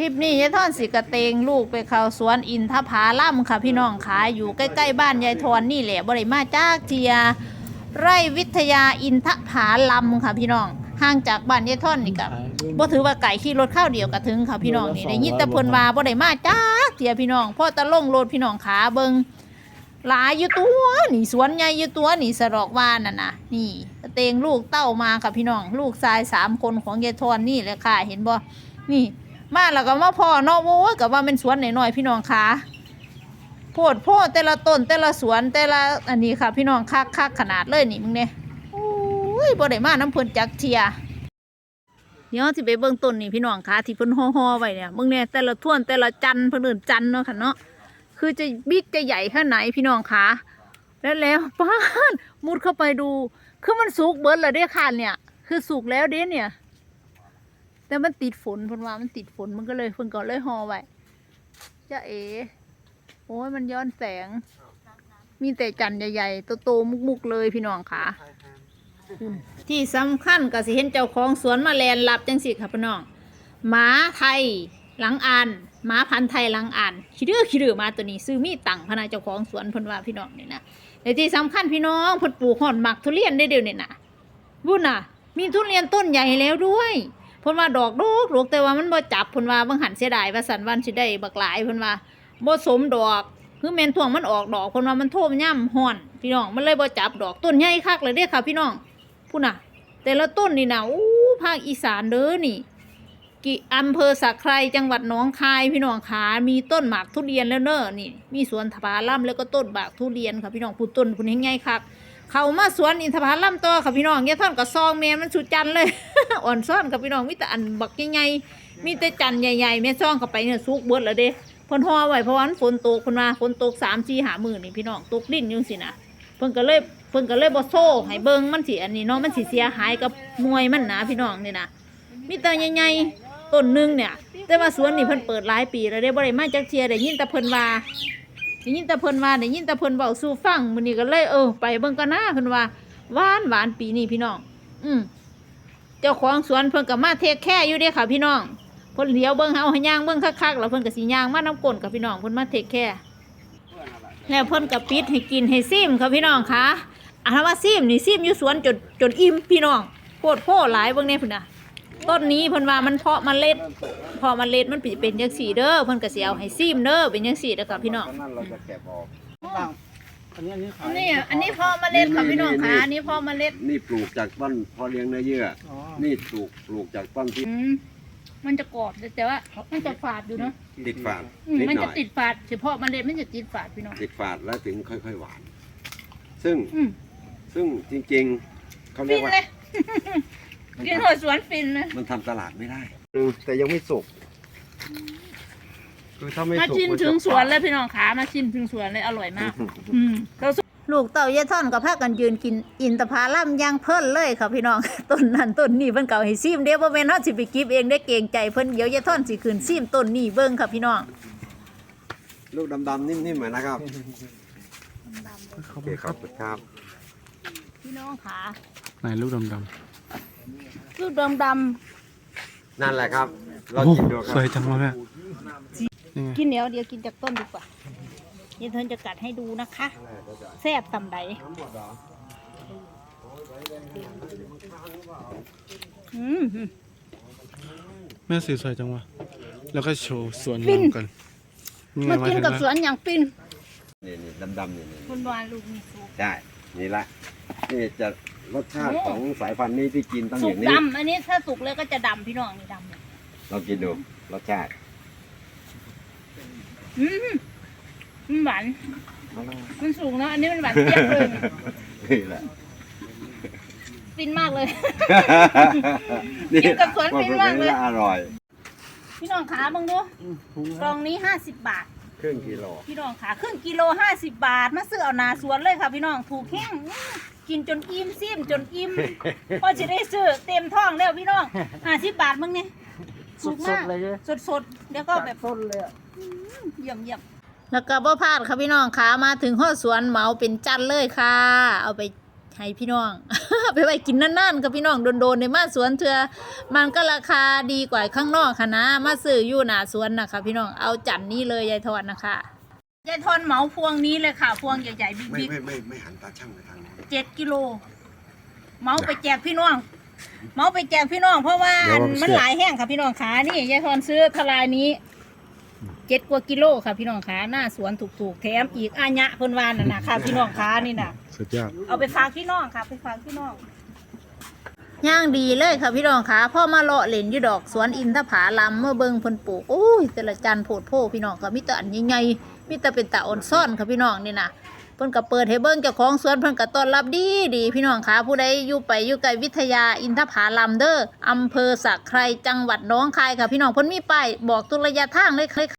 ลิปนี้ยายทอนสิกระเตงลูกไปเข้าสวนอินทผาล่ำค่ะพี่น้องขายอยู่ใกล้ๆบ้านยายทอนนี่แหละบริมาจากเทีย ไร่วิทยาอินทผาลัมค่ะพี่น้องห่างจากบ้านยายทอนนี่กับบ่ถือว่าไก่ขี่รถเข้าวเดียวก็ถึงค่ะพี่น้องนี่ได้ยินแต่เพิ่นว่าบ่ได้มาจากเทียพี่น้องพ่อตะลงโลดพี่น้องขาเบิงหลายอยู่ตัวนี่สวนใหญ่อยู่ตัวนี่สะดอกว่านั่นน่ะ นี่กระเตงลูกเต้ามาค่ะพี่น้อง ลูกชายสามคนของยายทอนนี่แหละค่ะ เห็นบ่นี่ มาแล้วก็มาพ่อเนาะโว้ยก็ว่าเป็นสวนหน่อยๆพี่น้องขาโพดโพดแต่ละต้นแต่ละสวนแต่ละอันนี้ค่ะ พี่น้องคักคักขนาดเลยนี่มึงเนี่ยโอ้ยบ่ได้มาน้ำเพิ่นจักเทียเดี๋ยวสิไปเบิ่งต้นนี่พี่น้องคะที่เพิ่นห่อๆไว้เนี่ยมึงเนี่ยแต่ละท่วนแต่ละจันเพิ่นอิ้นจันเนาะค่ะเนาะคือจะบิ๊กจะใหญ่แค่ไหนพี่น้องคะแล้วแล้วป้านมุดเข้าไปดู คือมันสุกเบิดแล้วเด้ค่ะเนี่ย คือสุกแล้วเด้เนี่ย แต่มันติดฝนพนว่ามันติดฝนมันก็เลยเพิ่นก็เลยห่อไว้จ้าเอโอ้ยมันย้อนแสง มีแต่จันทร์ใหญ่ๆโตๆมุกๆเลยพี่น้องค่ะ ที่สำคัญก็สิเห็นเจ้าของสวนมาแลนหลับจังสิค่ะพี่น้องหมาไทยหลังอ่านหมาพันธุ์ไทยหลังอ่านขี้ดื้อขี้ดื้อมาตัวนี้ ซื้อมีตังพนาเจ้าของสวนพนว่าพี่น้องนี่นะแต่ที่สำคัญพี่น้องเพิ่นปลูกหอดหมักทุเรียนได้เดียวนี่นะบุญน่ะ มีทุเรียนต้นใหญ่แล้วด้วย เพิ่นว่าดอกดอกดอกแต่ว่ามันบ่จับเพิ่นว่าบางหันเสียดายว่าสันวันสิได้บักหลายเพิ่นว่าบ่สมดอกคือแม่นท่วงมันออกดอกคนว่ามันโทมย่ำห่อน พี่น้องมันเลยบ่จับดอกต้นใหญ่คักเลยเด้ค่ะพี่น้องพูดน่ะ แต่ละต้นนี่นะอู้ภาคอีสานเด้อนี่กิอำเภอสักไครจังหวัดหนองคายพี่น้องขามีต้นหมากทุเรียนแล้วเนอะนี่ มีสวนทผาล่ำแล้วก็ต้นหมากทุเรียนค่ะพี่น้องพูดต้นคุณเห็นไงคัก เขามาสวนอินทผลัมต่อค่ะพี่น้องเนี่ยท่อนกับซองแมนมันสุดจันเลย อ่อนซ่อนค่ะพี่น้องมีแต่อันบักใหญ่ๆมีแต่จันใหญ่ๆแม่ซองเข้าไปเนี่ยสุกเบิดแล้วเด้พ่นห่อไว้เพราะว่ามันฝนตกเพิ่นว่าฝนตกสามสี่หามื้อนี่พี่น้องตกดินยู่สินะเพิ่นก็เลยเพิ่นก็เลยบ่โซ่ให้เบิงมันสิอันนี้เนาะมันสิเสียหายกับหน่วยมันนะพี่น้องนี่นะมีแต่ใหญ่ๆต้นหนึงเนี่ย แต่ว่าสวนนี่เพิ่นเปิดหลายปีแล้วได้บ่ได้มาจักเที่ยได้ยินแต่เพิ่นว่า ได้ยินแต่เพิ่นว่าได้ยินแต่เพิ่นเว้าสู่ฟังมื้อนี้ก็เลยเออไปเบิ่งกันนะเพิ่นว่าหวานหวานปีนี้พี่น้อง อืมเจ้าของสวนเพิ่นก็มาเทคแค่อยู่เด้ค่ะ พี่น้องเพิ่นเลี้ยวเบิ่งเฮาให้ย่างเบิ่งคักๆแล้วเพิ่นก็สิย่างมาน้ำก้นกับพี่น้องเพิ่นมาเทคแค่แล้วเพิ่นก็ปิดให้กินให้ซิมค่ะพี่น้องคะอะถ้าว่าซิมนี่ซิมอยู่สวนจนจนอิ่มพี่น้องโคตรโพหลายเบิ่งแน่พุ่นน่ะ ต้นนี้เพิ่นว่ามันเพาะเมล็ดเพาะเมล็ดมันสิเป็นจังซี่เด้อเพิ่นก็สิเอาให้ซิมเด้อเป็นจังซี่เด้อค่ะพี่น้องนั่นเราจะเก็บออกอันนี้อันนี้ขาอัยนนี้อันนี้เพาะเมล็ดค่ะพี่น้องค่ะอันนี้เพาะเมล็ดนี่ปลูกจากต้นพอเลี้ยงเนื้อเยื่ออ๋อนี่ปลูกปลูกจากต้นที่อืมมันจะกรอบแต่ว่ามันจะฝาดอยู่เนาะติดฝาดอืมนิดมันหน่จะอยติดฝาดเฉพาะเมล็ดมันจะติดฝาดพี่น้อง ติดฝาดแล้วถึงค่อย ๆ หวาน ซึ่งอืมซึ่งจริง ๆเขาเรีฟิยกนว่า เลย กินหัวสวนฟินเลยมันทำตลาดไม่ได้แต่ยังไม่สุก คือถ้าไม่มาสุกชิมมันจะถึงสวนเลยพี่น้องขามาชิมถึงสวนเลยอร่อยมาก อืมลูกเต่าเยท่อนกับพากันยืนกินอินทผลัมย่างเพิ่นเลยค่ะพี่น้อง ต้นนั้นต้นนี้เพิ่นเก่าให้ซิมเด้บ่แม่นเฮาสิไปกิบเองได้เกรงใจเพิ่นเดี๋ยวเยท่อนสิคืนซิมต้นนี้เบิ่งค่ะพี่น้องลูกดำๆนิ่มๆเหมือนนะครับขอโอบเคคุณขคอรับบคุณครับ พี่น้องขาไหนลูกดำ ลูกดำนั่นแหละครับๆเรากินดูคสรัวยบจังเลยแม่นี่ไงๆกินเดี๋ยวเดี๋ยวกินจากต้นดีกว่าเยท่อนจะกัดให้ดูนะคะแซ่บตำใดอืม แม่สีสวยจังวะแล้วก็โชว์สวนฟินเรากันนี่ไงมากินถึงกับแล้วสวนอย่างฟินนี่นี่ดำๆนี่นี่คุณวานลูกมีสุกใช่นี่ละนี่จะ รสชาติโอ้ของสายพันธุ์นี้ที่กินต้องอสุกย่างนี้ ดำอันนี้ถ้าสุกแล้วก็จะดำพี่น้องนี่ดำเลยเรากินดูรสชาติอืมมันหวานมันสุกเนาะอันนี้มันหวานเจี๊ยบเลยนี่แหละฟินมากเลย กินกับสวนฟินมากเลย อร่อย พี่น้องขาบังดูกล่องนี้ห้าสิบบาท ครึ่งกิโล พี่น้องขาครึ่งกิโลห้าสิบบาท มาซื้อเอาหนาสวนเลยค่ะพี่น้องถูกแห้งอื้อ กินจนอิ่มซิมจนอิ่มพอจะได้ซื้อเต็มท้องแล้วพี่น้องห้าสิบบาทมึงนี่สุกมากสดสดๆแล้วก็แบบต้นเลยเยี่ยมเยี่ยมแล้วก็บ่พลาดค่ะพี่น้องขามาถึงห้อสวนเหมาเป็นจันเลยค่ะ เอาไปให้พี่น้อง ไปไว้กินนานๆกับพี่น้องโดนๆในมาสวนเถื่อมันก็ราคาดีกว่าข้างนอกค่ะนะ มาซื้ออยู่หน้าสวนนะคะพี่น้องเอาจันนี้เลยยายทอนนะคะ ยายทอนเหมาพวงนี้เลยค่ะ พวงใหญ่ๆบิ๊ไม่กไม่ไม่ไม่หันตาช่างไปทางนี้ๆเจ็ดกิโลเหมาไปแจกพี่น้องเหมาไปแจกพี่น้อง เพราะว่ามันหลายแห้งค่ะพี่น้องขานี่ยายทอนซื้อทลายนี้เจ็ดกว่ากิโลค่ะพี่น้องขาหน้าสวนถูกๆแถมอีกอาญะเพิ่นวานน่ะนะค่ะ พี่น้องขานี่น่ะ สุดยอดเอาไปฝากพี่น้องค่ะ ไปฝากพี่น้องย่างดีเลยค่ะพี่น้องค่ะพ่อมาเลาะเล่นอยู่ดอกสวนอินทผาลัมเมื่อเบิงเพิ่นปลูกโอ้ยแต่ละจันโพดโพพี่น้องค่ะมีแต่อันใหญ่ๆ มีแต่เป็นตาอ่อนซ่อนค่ะพี่น้องนี่นะเพิ่นก็เปิดให้เบิ่งเจ้าของสวนเพิ่นก็ต้อนรับดีดีพี่น้องคะผู้ใดอยู่ไปอยู่ไกลวิทยาอินทผาลัมเด้ออำเภอสักไครจังหวัดน้องคายค่ะพี่น้องเพิ่นมีป้ายบอกตุระยะทางเลยค่ะ